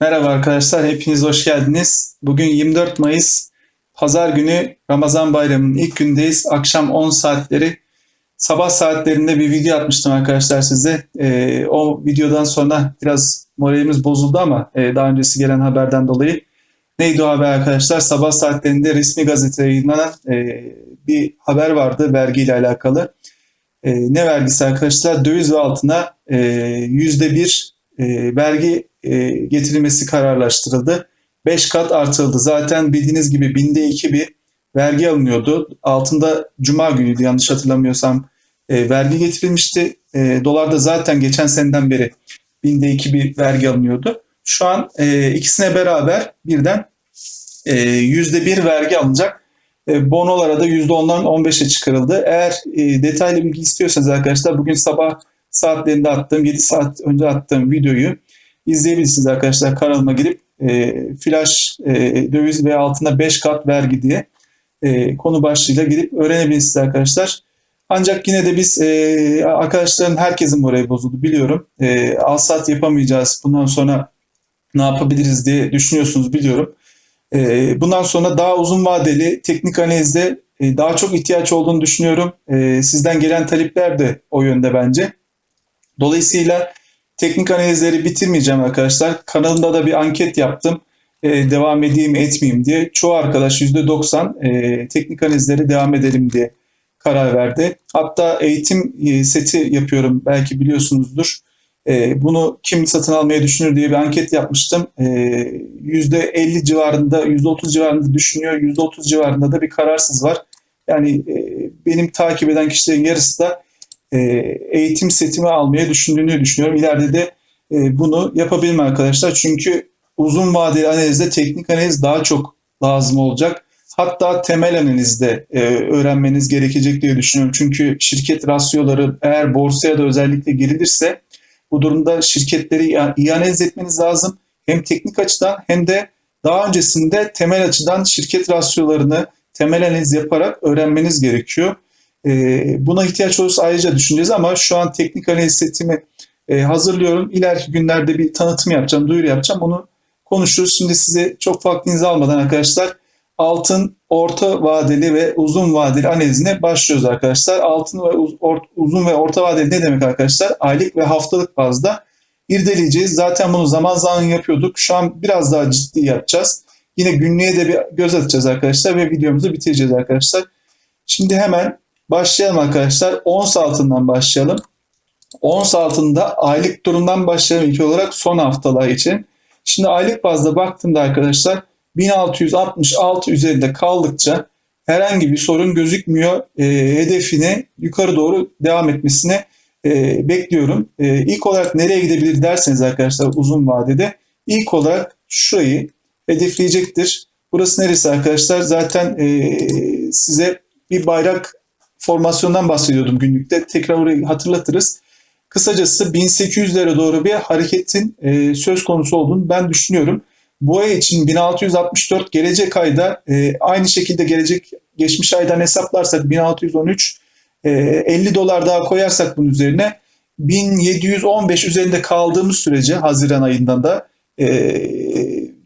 Merhaba arkadaşlar, hepiniz hoş geldiniz. Bugün 24 Mayıs, Pazar günü Ramazan bayramının ilk gündeyiz. Akşam 10 saatleri, sabah saatlerinde bir video atmıştım arkadaşlar size. Ee, o videodan sonra biraz moralimiz bozuldu ama e, daha öncesi gelen haberden dolayı. Neydi o haber arkadaşlar? Sabah saatlerinde resmi gazetede yayınlanan e, bir haber vardı vergiyle alakalı. E, ne vergisi arkadaşlar? Döviz ve altına e, yüzde bir e, vergi e, getirilmesi kararlaştırıldı. 5 kat artırıldı. Zaten bildiğiniz gibi binde iki bir vergi alınıyordu. Altında cuma günüydü yanlış hatırlamıyorsam e, vergi getirilmişti. E, dolarda zaten geçen seneden beri binde iki bir vergi alınıyordu. Şu an e, ikisine beraber birden e, yüzde bir vergi alınacak. E, bonolara da yüzde ondan 15'e çıkarıldı. Eğer e, detaylı bilgi istiyorsanız arkadaşlar bugün sabah saatlerinde attığım 7 saat önce attığım videoyu izleyebilirsiniz arkadaşlar kanalıma girip e, flash e, döviz ve altında 5 kat vergi diye e, konu başlığıyla girip öğrenebilirsiniz arkadaşlar. Ancak yine de biz e, arkadaşların herkesin morali bozuldu biliyorum. E, alsat yapamayacağız bundan sonra ne yapabiliriz diye düşünüyorsunuz biliyorum. E, bundan sonra daha uzun vadeli teknik analizde e, daha çok ihtiyaç olduğunu düşünüyorum. E, sizden gelen talepler de o yönde bence. Dolayısıyla teknik analizleri bitirmeyeceğim arkadaşlar. Kanalımda da bir anket yaptım. Ee, devam edeyim etmeyeyim diye. Çoğu arkadaş %90 e, teknik analizleri devam edelim diye karar verdi. Hatta eğitim e, seti yapıyorum belki biliyorsunuzdur. E, bunu kim satın almayı düşünür diye bir anket yapmıştım. E, %50 civarında, %30 civarında düşünüyor, %30 civarında da bir kararsız var. Yani e, benim takip eden kişilerin yarısı da e, eğitim setimi almayı düşündüğünü düşünüyorum. İleride de e, bunu yapabilme arkadaşlar. Çünkü uzun vadeli analizde teknik analiz daha çok lazım olacak. Hatta temel analizde e, öğrenmeniz gerekecek diye düşünüyorum. Çünkü şirket rasyoları eğer borsaya da özellikle girilirse bu durumda şirketleri iyi analiz etmeniz lazım. Hem teknik açıdan hem de daha öncesinde temel açıdan şirket rasyolarını temel analiz yaparak öğrenmeniz gerekiyor. E, buna ihtiyaç olursa ayrıca düşüneceğiz ama şu an teknik analiz setimi e, hazırlıyorum. İleriki günlerde bir tanıtım yapacağım, duyuru yapacağım. Onu konuşuruz. Şimdi size çok vaktinizi almadan arkadaşlar altın orta vadeli ve uzun vadeli analizine başlıyoruz arkadaşlar. Altın ve uzun ve orta vadeli ne demek arkadaşlar? Aylık ve haftalık bazda irdeleyeceğiz. Zaten bunu zaman zaman yapıyorduk. Şu an biraz daha ciddi yapacağız. Yine günlüğe de bir göz atacağız arkadaşlar ve videomuzu bitireceğiz arkadaşlar. Şimdi hemen Başlayalım arkadaşlar. Ons altından başlayalım. Ons altında aylık durumdan başlayalım ilk olarak son haftalar için. Şimdi aylık bazda baktığımda arkadaşlar 1666 üzerinde kaldıkça herhangi bir sorun gözükmüyor. E, hedefine yukarı doğru devam etmesine e, bekliyorum. E, ilk olarak nereye gidebilir derseniz arkadaşlar uzun vadede ilk olarak şurayı hedefleyecektir. Burası neresi arkadaşlar? Zaten e, size bir bayrak formasyondan bahsediyordum günlükte. Tekrar orayı hatırlatırız. Kısacası 1800'lere doğru bir hareketin e, söz konusu olduğunu ben düşünüyorum. Ay için 1664 gelecek ayda e, aynı şekilde gelecek geçmiş aydan hesaplarsak 1613 e, 50 dolar daha koyarsak bunun üzerine 1715 üzerinde kaldığımız sürece Haziran ayından da e,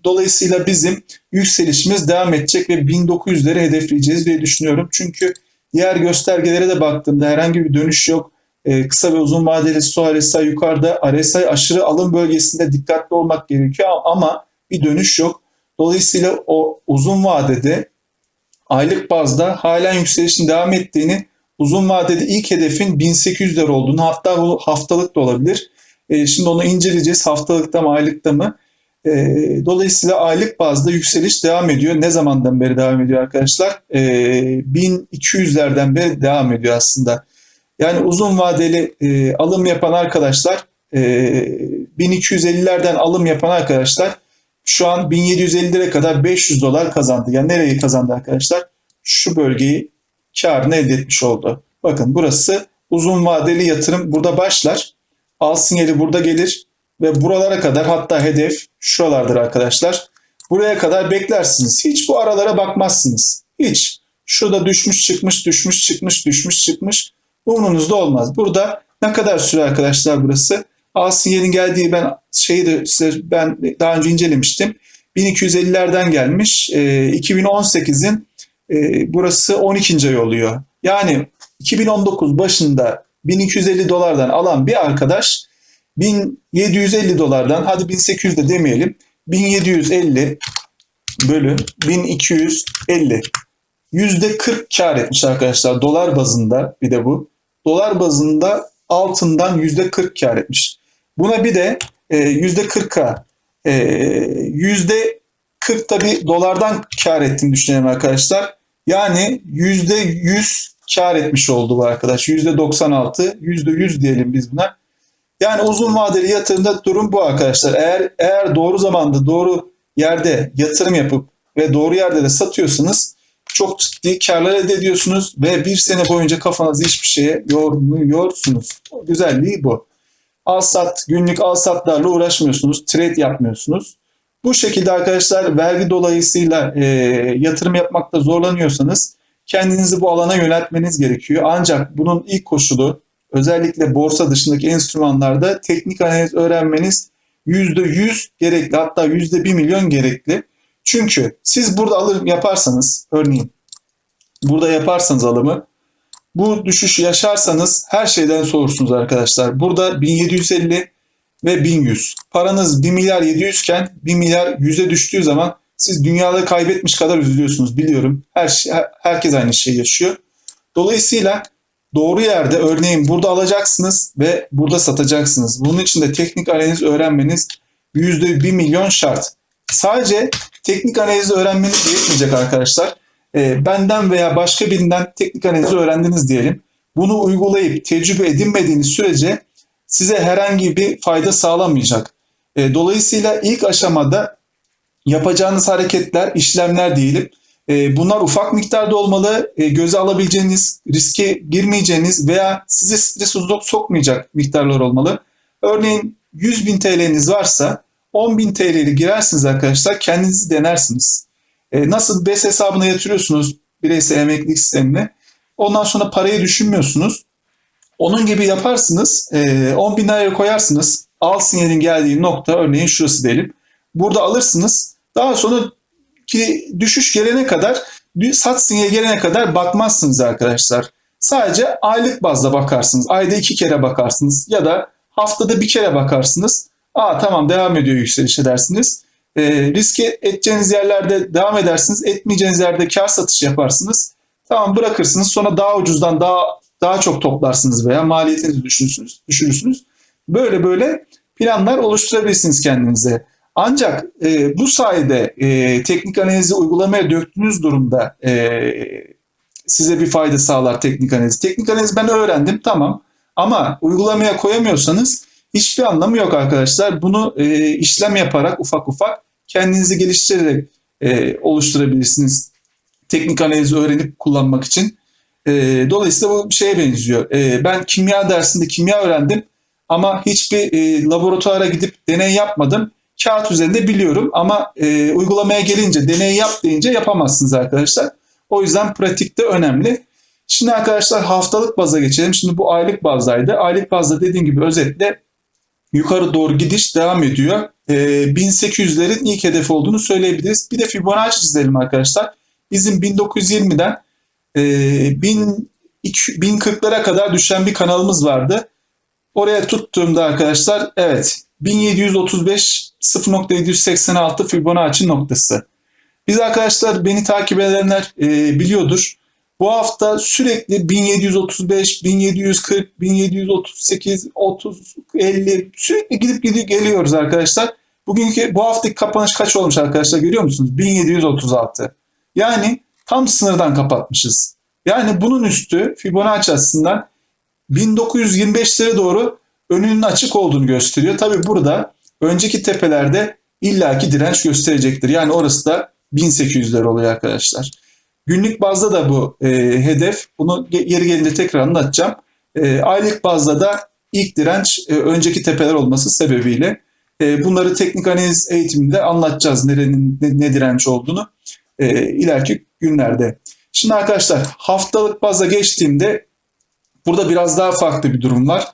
dolayısıyla bizim yükselişimiz devam edecek ve 1900'leri hedefleyeceğiz diye düşünüyorum. Çünkü Diğer göstergelere de baktığımda herhangi bir dönüş yok. E, kısa ve uzun vadeli SO RSI yukarıda. RSI aşırı alım bölgesinde dikkatli olmak gerekiyor ama bir dönüş yok. Dolayısıyla o uzun vadede aylık bazda halen yükselişin devam ettiğini, uzun vadede ilk hedefin 1800'ler olduğunu hatta bu haftalık da olabilir. E, şimdi onu inceleyeceğiz haftalıkta mı aylıkta mı. E, dolayısıyla aylık bazda yükseliş devam ediyor. Ne zamandan beri devam ediyor arkadaşlar? E, 1200'lerden beri devam ediyor aslında. Yani uzun vadeli e, alım yapan arkadaşlar e, 1250'lerden alım yapan arkadaşlar şu an 1750 lira kadar 500 dolar kazandı. Yani nereye kazandı arkadaşlar? Şu bölgeyi karını elde etmiş oldu. Bakın burası uzun vadeli yatırım burada başlar. Al sinyali burada gelir ve buralara kadar hatta hedef şuralardır arkadaşlar. Buraya kadar beklersiniz. Hiç bu aralara bakmazsınız. Hiç. Şurada düşmüş çıkmış düşmüş çıkmış düşmüş çıkmış. Umrunuzda olmaz. Burada ne kadar süre arkadaşlar burası? al sinyalin geldiği ben şeyi de size ben daha önce incelemiştim. 1250'lerden gelmiş. E, 2018'in e, burası 12. ay oluyor. Yani 2019 başında 1250 dolardan alan bir arkadaş 1750 dolardan hadi 1800 de demeyelim 1750 bölü 1250 yüzde 40 kar etmiş arkadaşlar dolar bazında bir de bu. Dolar bazında altından yüzde 40 kar etmiş. Buna bir de e, yüzde 40'a e, yüzde 40 tabi dolardan kar ettiğini düşünelim arkadaşlar. Yani yüzde 100 kar etmiş oldu bu arkadaş. Yüzde 96, yüzde 100 diyelim biz buna. Yani uzun vadeli yatırımda durum bu arkadaşlar. Eğer eğer doğru zamanda doğru yerde yatırım yapıp ve doğru yerde de satıyorsanız çok ciddi karlar elde ediyorsunuz ve bir sene boyunca kafanızı hiçbir şeye yormuyorsunuz. Güzelliği bu. Al sat, günlük al satlarla uğraşmıyorsunuz, trade yapmıyorsunuz. Bu şekilde arkadaşlar vergi dolayısıyla e, yatırım yapmakta zorlanıyorsanız kendinizi bu alana yöneltmeniz gerekiyor. Ancak bunun ilk koşulu özellikle borsa dışındaki enstrümanlarda teknik analiz öğrenmeniz %100 gerekli hatta %1 milyon gerekli. Çünkü siz burada alım yaparsanız örneğin burada yaparsanız alımı bu düşüşü yaşarsanız her şeyden soğursunuz arkadaşlar. Burada 1750 ve 1100. Paranız 1 milyar 700 iken 1 milyar 100'e düştüğü zaman siz dünyada kaybetmiş kadar üzülüyorsunuz biliyorum. Her şey, herkes aynı şeyi yaşıyor. Dolayısıyla doğru yerde örneğin burada alacaksınız ve burada satacaksınız. Bunun için de teknik analiz öğrenmeniz %1 milyon şart. Sadece teknik analizi öğrenmeniz yetmeyecek arkadaşlar. E, benden veya başka birinden teknik analizi öğrendiniz diyelim. Bunu uygulayıp tecrübe edinmediğiniz sürece size herhangi bir fayda sağlamayacak. E, dolayısıyla ilk aşamada yapacağınız hareketler, işlemler diyelim. E, bunlar ufak miktarda olmalı. E, göze alabileceğiniz, riske girmeyeceğiniz veya size stres sokmayacak miktarlar olmalı. Örneğin 100 bin TL'niz varsa 10 bin TL'li girersiniz arkadaşlar. Kendinizi denersiniz. E, nasıl BES hesabına yatırıyorsunuz bireysel emeklilik sistemine. Ondan sonra parayı düşünmüyorsunuz. Onun gibi yaparsınız. E, 10 bin liraya koyarsınız. Al sinyalin geldiği nokta örneğin şurası diyelim. Burada alırsınız. Daha sonra ki düşüş gelene kadar sat sinyali gelene kadar bakmazsınız arkadaşlar. Sadece aylık bazda bakarsınız. Ayda iki kere bakarsınız ya da haftada bir kere bakarsınız. Aa tamam devam ediyor yükselişe dersiniz. E, riske edeceğiniz yerlerde devam edersiniz. Etmeyeceğiniz yerde kar satış yaparsınız. Tamam bırakırsınız. Sonra daha ucuzdan daha daha çok toplarsınız veya maliyetinizi düşürürsünüz. düşürürsünüz. Böyle böyle planlar oluşturabilirsiniz kendinize. Ancak e, bu sayede e, teknik analizi uygulamaya döktüğünüz durumda e, size bir fayda sağlar teknik analiz. Teknik analiz ben öğrendim tamam ama uygulamaya koyamıyorsanız hiçbir anlamı yok arkadaşlar. Bunu e, işlem yaparak ufak ufak kendinizi geliştirerek e, oluşturabilirsiniz. Teknik analizi öğrenip kullanmak için. E, dolayısıyla bu şeye benziyor. E, ben kimya dersinde kimya öğrendim ama hiçbir e, laboratuvara gidip deney yapmadım. Kağıt üzerinde biliyorum ama e, uygulamaya gelince deney yap deyince yapamazsınız arkadaşlar. O yüzden pratikte önemli. Şimdi arkadaşlar haftalık baza geçelim. Şimdi bu aylık bazdaydı. Aylık bazda dediğim gibi özetle yukarı doğru gidiş devam ediyor. E, 1800'lerin ilk hedefi olduğunu söyleyebiliriz. Bir de Fibonacci çizelim arkadaşlar. Bizim 1920'den e, 1040'lara kadar düşen bir kanalımız vardı. Oraya tuttuğumda arkadaşlar evet 1735 0.786 Fibonacci noktası. Biz arkadaşlar beni takip edenler e, biliyordur. Bu hafta sürekli 1735, 1740, 1738, 30, 50 sürekli gidip gidip geliyoruz arkadaşlar. Bugünkü bu haftaki kapanış kaç olmuş arkadaşlar görüyor musunuz? 1736. Yani tam sınırdan kapatmışız. Yani bunun üstü Fibonacci açısından 1925'lere doğru önünün açık olduğunu gösteriyor. Tabi burada önceki tepelerde illaki direnç gösterecektir. Yani orası da 1800'ler oluyor arkadaşlar. Günlük bazda da bu e, hedef. Bunu yeri gelince tekrar anlatacağım. E, aylık bazda da ilk direnç e, önceki tepeler olması sebebiyle e, bunları teknik analiz eğitiminde anlatacağız nerenin ne, ne direnç olduğunu e, ileriki günlerde. Şimdi arkadaşlar haftalık baza geçtiğimde burada biraz daha farklı bir durum var.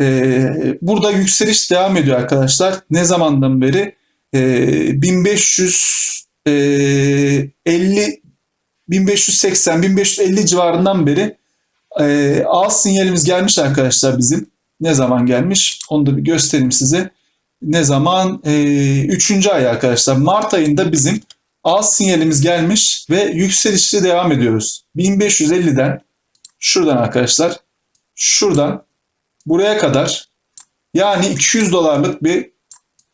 Ee, burada yükseliş devam ediyor arkadaşlar. Ne zamandan beri? Ee, 1550 1580 1550 civarından beri e, al sinyalimiz gelmiş arkadaşlar bizim. Ne zaman gelmiş? Onu da bir göstereyim size. Ne zaman? E, üçüncü ay arkadaşlar. Mart ayında bizim al sinyalimiz gelmiş ve yükselişte devam ediyoruz. 1550'den şuradan arkadaşlar şuradan buraya kadar yani 200 dolarlık bir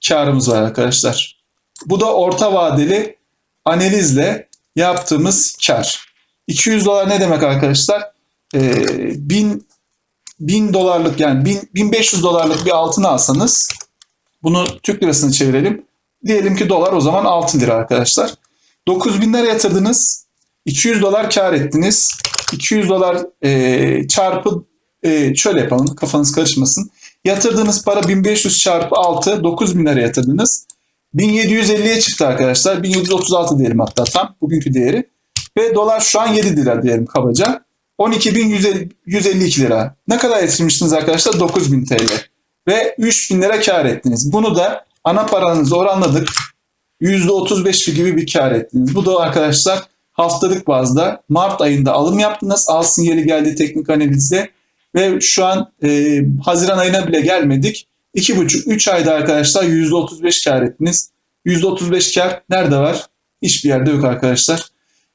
karımız var arkadaşlar. Bu da orta vadeli analizle yaptığımız kar. 200 dolar ne demek arkadaşlar? Ee, 1000 1000 dolarlık yani 1000, 1500 dolarlık bir altın alsanız bunu Türk lirasını çevirelim. Diyelim ki dolar o zaman 6 lira arkadaşlar. 9000 lira yatırdınız. 200 dolar kar ettiniz. 200 dolar e, çarpı e, şöyle yapalım kafanız karışmasın. Yatırdığınız para 1500 çarpı 6 9000 lira yatırdınız. 1750'ye çıktı arkadaşlar. 1736 diyelim hatta tam bugünkü değeri. Ve dolar şu an 7 lira diyelim kabaca. 12.152 lira. Ne kadar yatırmıştınız arkadaşlar? 9000 TL. Ve 3000 lira kar ettiniz. Bunu da ana paranızı oranladık. %35 gibi bir kar ettiniz. Bu da arkadaşlar haftalık bazda Mart ayında alım yaptınız. Al sinyali geldi teknik analizde. Ve şu an e, Haziran ayına bile gelmedik. 2,5-3 ayda arkadaşlar %35 kar ettiniz. %35 kar nerede var? Hiçbir yerde yok arkadaşlar.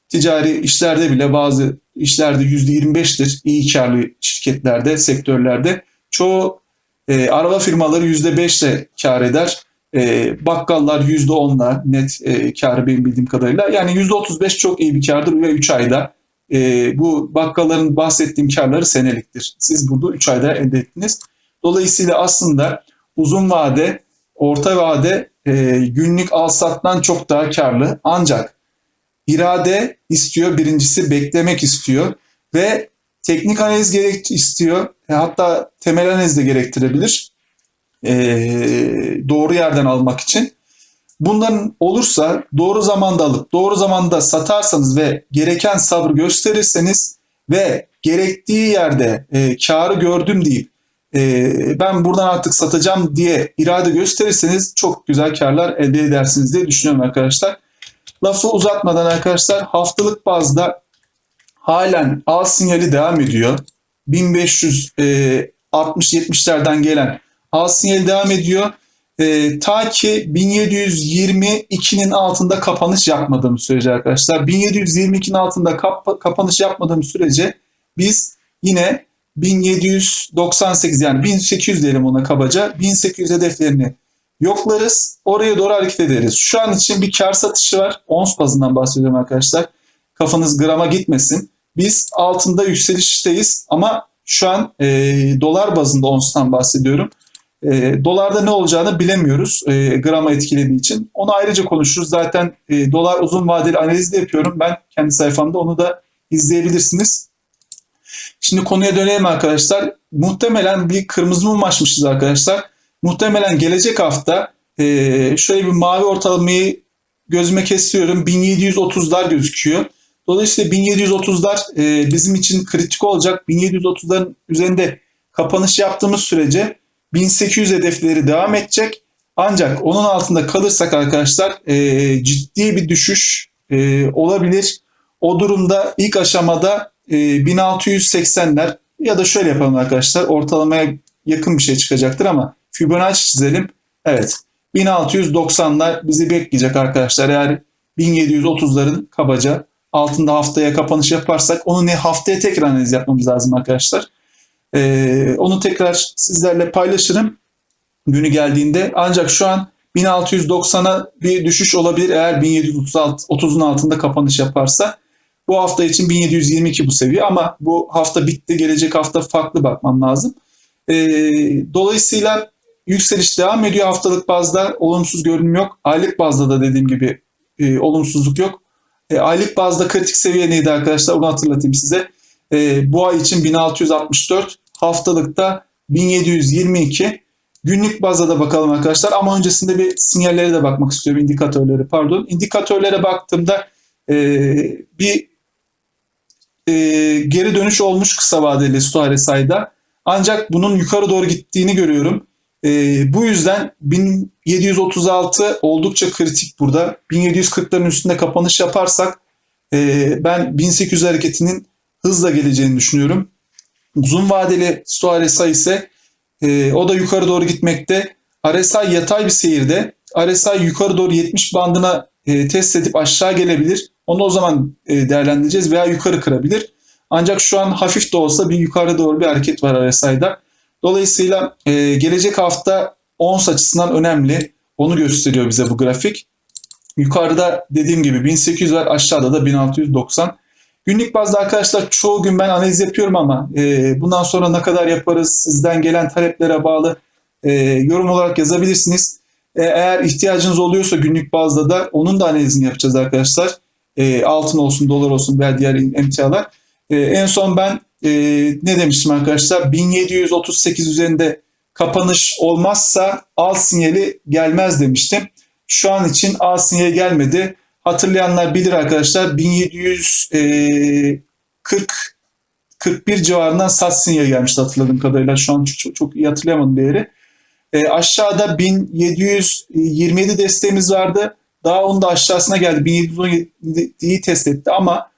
Ticari işlerde bile bazı işlerde %25'tir. İyi karlı şirketlerde, sektörlerde. Çoğu e, araba firmaları %5 ile kar eder. E, bakkallar %10'la net e, karı benim bildiğim kadarıyla. Yani %35 çok iyi bir kardır ve 3 ayda. E, bu bakkalların bahsettiğim karları seneliktir. Siz burada 3 ayda elde ettiniz. Dolayısıyla aslında uzun vade, orta vade e, günlük alsattan çok daha karlı. Ancak irade istiyor. Birincisi beklemek istiyor ve teknik analiz gerek istiyor. E, hatta temel analiz de gerektirebilir. E, doğru yerden almak için. Bunların olursa doğru zamanda alıp doğru zamanda satarsanız ve gereken sabrı gösterirseniz ve gerektiği yerde e, karı gördüm deyip e, ben buradan artık satacağım diye irade gösterirseniz çok güzel karlar elde edersiniz diye düşünüyorum arkadaşlar. Lafı uzatmadan arkadaşlar haftalık bazda halen al sinyali devam ediyor. 1560-70'lerden gelen al sinyali devam ediyor. E, ta ki 1722'nin altında kapanış yapmadığım sürece arkadaşlar. 1722'nin altında kap, kapanış yapmadığım sürece biz yine 1798 yani 1800 diyelim ona kabaca 1800 hedeflerini yoklarız. Oraya doğru hareket ederiz. Şu an için bir kar satışı var. Ons bazından bahsediyorum arkadaşlar. Kafanız grama gitmesin. Biz altında yükselişteyiz ama şu an e, dolar bazında onstan bahsediyorum. E, dolarda ne olacağını bilemiyoruz e, grama etkilediği için. Onu ayrıca konuşuruz. Zaten e, dolar uzun vadeli analiz de yapıyorum ben kendi sayfamda. Onu da izleyebilirsiniz. Şimdi konuya dönelim arkadaşlar. Muhtemelen bir kırmızı mum açmışız arkadaşlar. Muhtemelen gelecek hafta e, şöyle bir mavi ortalamayı gözüme kesiyorum. 1730'lar gözüküyor. Dolayısıyla 1730'lar e, bizim için kritik olacak. 1730'ların üzerinde kapanış yaptığımız sürece 1800 hedefleri devam edecek. Ancak onun altında kalırsak arkadaşlar e, ciddi bir düşüş e, olabilir. O durumda ilk aşamada e, 1680'ler ya da şöyle yapalım arkadaşlar ortalamaya yakın bir şey çıkacaktır ama Fibonacci çizelim. Evet 1690'lar bizi bekleyecek arkadaşlar. Eğer 1730'ların kabaca altında haftaya kapanış yaparsak onu ne haftaya tekrar analiz yapmamız lazım arkadaşlar. Ee, onu tekrar sizlerle paylaşırım günü geldiğinde. Ancak şu an 1690'a bir düşüş olabilir eğer 1730'un altında kapanış yaparsa. Bu hafta için 1722 bu seviye ama bu hafta bitti. Gelecek hafta farklı bakmam lazım. Ee, dolayısıyla yükseliş devam ediyor haftalık bazda. Olumsuz görünüm yok. Aylık bazda da dediğim gibi e, olumsuzluk yok. E, aylık bazda kritik seviye neydi arkadaşlar? Onu hatırlatayım size. E, bu ay için 1664, haftalıkta 1722. Günlük bazda da bakalım arkadaşlar ama öncesinde bir sinyallere de bakmak istiyorum. indikatörleri pardon. İndikatörlere baktığımda e, bir e, geri dönüş olmuş kısa vadeli Sto RSI'da. Ancak bunun yukarı doğru gittiğini görüyorum. E, bu yüzden 1736 oldukça kritik burada. 1740'ların üstünde kapanış yaparsak e, ben 1800 hareketinin hızla geleceğini düşünüyorum. Uzun vadeli Sto RSI ise e, o da yukarı doğru gitmekte. RSI yatay bir seyirde. RSI yukarı doğru 70 bandına e, test edip aşağı gelebilir. Onu o zaman e, değerlendireceğiz veya yukarı kırabilir. Ancak şu an hafif de olsa bir yukarı doğru bir hareket var RSI'da. Dolayısıyla e, gelecek hafta ons açısından önemli. Onu gösteriyor bize bu grafik. Yukarıda dediğim gibi 1800 var, aşağıda da 1690. Günlük bazda arkadaşlar çoğu gün ben analiz yapıyorum ama e, bundan sonra ne kadar yaparız sizden gelen taleplere bağlı e, yorum olarak yazabilirsiniz. E, eğer ihtiyacınız oluyorsa günlük bazda da onun da analizini yapacağız arkadaşlar. E, altın olsun, dolar olsun veya diğer emtialar. E, en son ben e, ne demiştim arkadaşlar? 1738 üzerinde kapanış olmazsa al sinyali gelmez demiştim. Şu an için al sinyali gelmedi. Hatırlayanlar bilir arkadaşlar 1740 41 civarından sat sinyali gelmişti hatırladığım kadarıyla. Şu an çok, çok, iyi hatırlayamadım değeri. E, aşağıda 1727 desteğimiz vardı. Daha onun da aşağısına geldi. 1717'yi test etti ama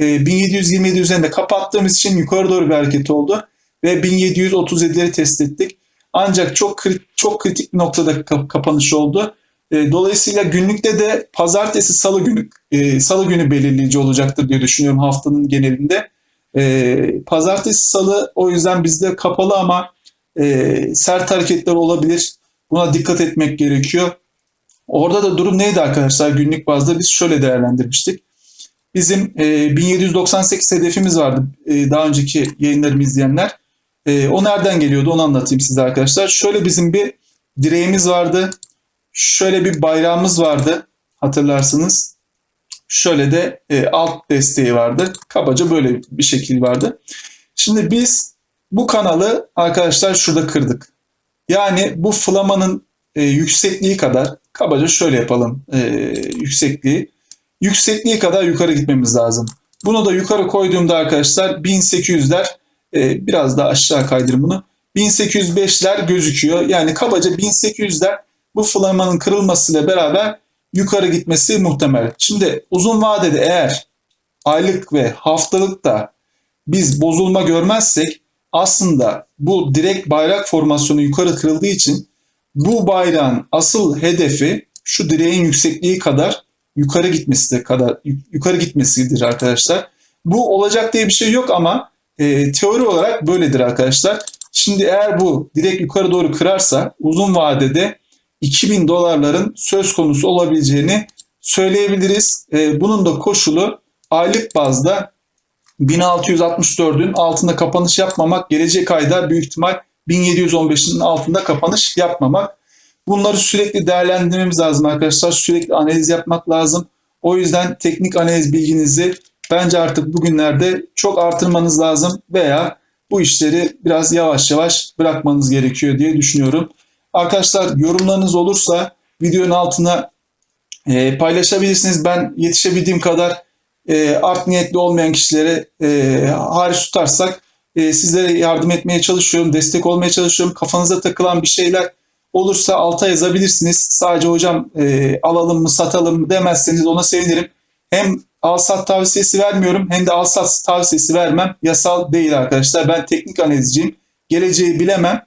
e, 1727 üzerinde kapattığımız için yukarı doğru bir hareket oldu. Ve 1737'leri test ettik. Ancak çok çok kritik bir noktada kapanış oldu. E, dolayısıyla günlükte de pazartesi salı günü e, salı günü belirleyici olacaktır diye düşünüyorum haftanın genelinde. E, pazartesi salı o yüzden bizde kapalı ama sert hareketler olabilir. Buna dikkat etmek gerekiyor. Orada da durum neydi arkadaşlar günlük bazda biz şöyle değerlendirmiştik. Bizim 1798 hedefimiz vardı daha önceki yayınlarımı izleyenler. o nereden geliyordu onu anlatayım size arkadaşlar. Şöyle bizim bir direğimiz vardı şöyle bir bayrağımız vardı hatırlarsınız. Şöyle de e, alt desteği vardı. Kabaca böyle bir şekil vardı. Şimdi biz bu kanalı arkadaşlar şurada kırdık. Yani bu flamanın e, yüksekliği kadar kabaca şöyle yapalım e, yüksekliği. Yüksekliği kadar yukarı gitmemiz lazım. Bunu da yukarı koyduğumda arkadaşlar 1800'ler e, biraz daha aşağı kaydırın bunu. 1805'ler gözüküyor. Yani kabaca 1800'ler bu flamanın kırılmasıyla beraber yukarı gitmesi muhtemel. Şimdi uzun vadede eğer aylık ve haftalık da biz bozulma görmezsek aslında bu direkt bayrak formasyonu yukarı kırıldığı için bu bayrağın asıl hedefi şu direğin yüksekliği kadar yukarı gitmesi kadar yukarı gitmesidir arkadaşlar. Bu olacak diye bir şey yok ama e, teori olarak böyledir arkadaşlar. Şimdi eğer bu direkt yukarı doğru kırarsa uzun vadede 2000 dolarların söz konusu olabileceğini söyleyebiliriz. E, bunun da koşulu aylık bazda 1664'ün altında kapanış yapmamak, gelecek ayda büyük ihtimal 1715'in altında kapanış yapmamak. Bunları sürekli değerlendirmemiz lazım arkadaşlar. Sürekli analiz yapmak lazım. O yüzden teknik analiz bilginizi bence artık bugünlerde çok artırmanız lazım veya bu işleri biraz yavaş yavaş bırakmanız gerekiyor diye düşünüyorum. Arkadaşlar yorumlarınız olursa videonun altına e, paylaşabilirsiniz. Ben yetişebildiğim kadar e, art niyetli olmayan kişilere e, hariç tutarsak e, sizlere yardım etmeye çalışıyorum, destek olmaya çalışıyorum. Kafanıza takılan bir şeyler olursa alta yazabilirsiniz. Sadece hocam e, alalım mı satalım mı demezseniz ona sevinirim. Hem al sat tavsiyesi vermiyorum hem de al sat tavsiyesi vermem yasal değil arkadaşlar. Ben teknik analizciyim. Geleceği bilemem.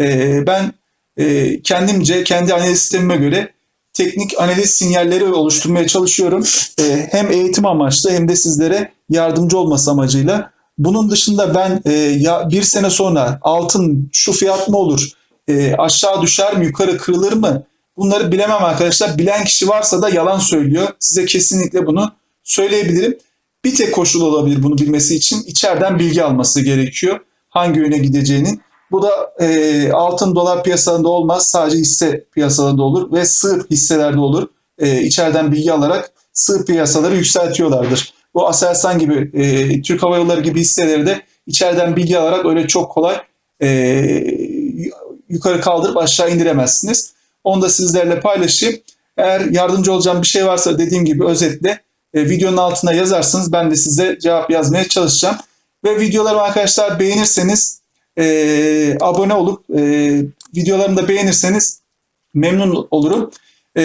E, ben e, kendimce, kendi analiz sistemime göre teknik analiz sinyalleri oluşturmaya çalışıyorum. E, hem eğitim amaçlı hem de sizlere yardımcı olması amacıyla. Bunun dışında ben e, bir sene sonra altın şu fiyat mı olur, e, aşağı düşer mi, yukarı kırılır mı? Bunları bilemem arkadaşlar. Bilen kişi varsa da yalan söylüyor. Size kesinlikle bunu söyleyebilirim. Bir tek koşul olabilir bunu bilmesi için. içeriden bilgi alması gerekiyor. Hangi yöne gideceğinin. Bu da e, altın dolar piyasalarında olmaz. Sadece hisse piyasalarında olur ve sığ hisselerde olur. E, içeriden bilgi alarak sığ piyasaları yükseltiyorlardır. Bu Aselsan gibi, e, Türk Hava Yolları gibi hisseleri de içeriden bilgi alarak öyle çok kolay e, yukarı kaldırıp aşağı indiremezsiniz. Onu da sizlerle paylaşayım. Eğer yardımcı olacağım bir şey varsa dediğim gibi özetle e, videonun altına yazarsınız. Ben de size cevap yazmaya çalışacağım. Ve videolarımı arkadaşlar beğenirseniz e, abone olup e, videolarımı da beğenirseniz memnun olurum. E,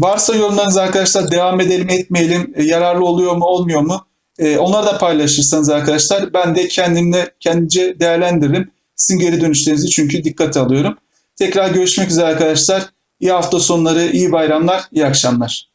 varsa yorumlarınız arkadaşlar devam edelim etmeyelim, e, yararlı oluyor mu olmuyor mu? E, onları da paylaşırsanız arkadaşlar ben de kendimle kendince değerlendiririm. Sizin geri dönüşlerinizi çünkü dikkate alıyorum. Tekrar görüşmek üzere arkadaşlar. İyi hafta sonları, iyi bayramlar, iyi akşamlar.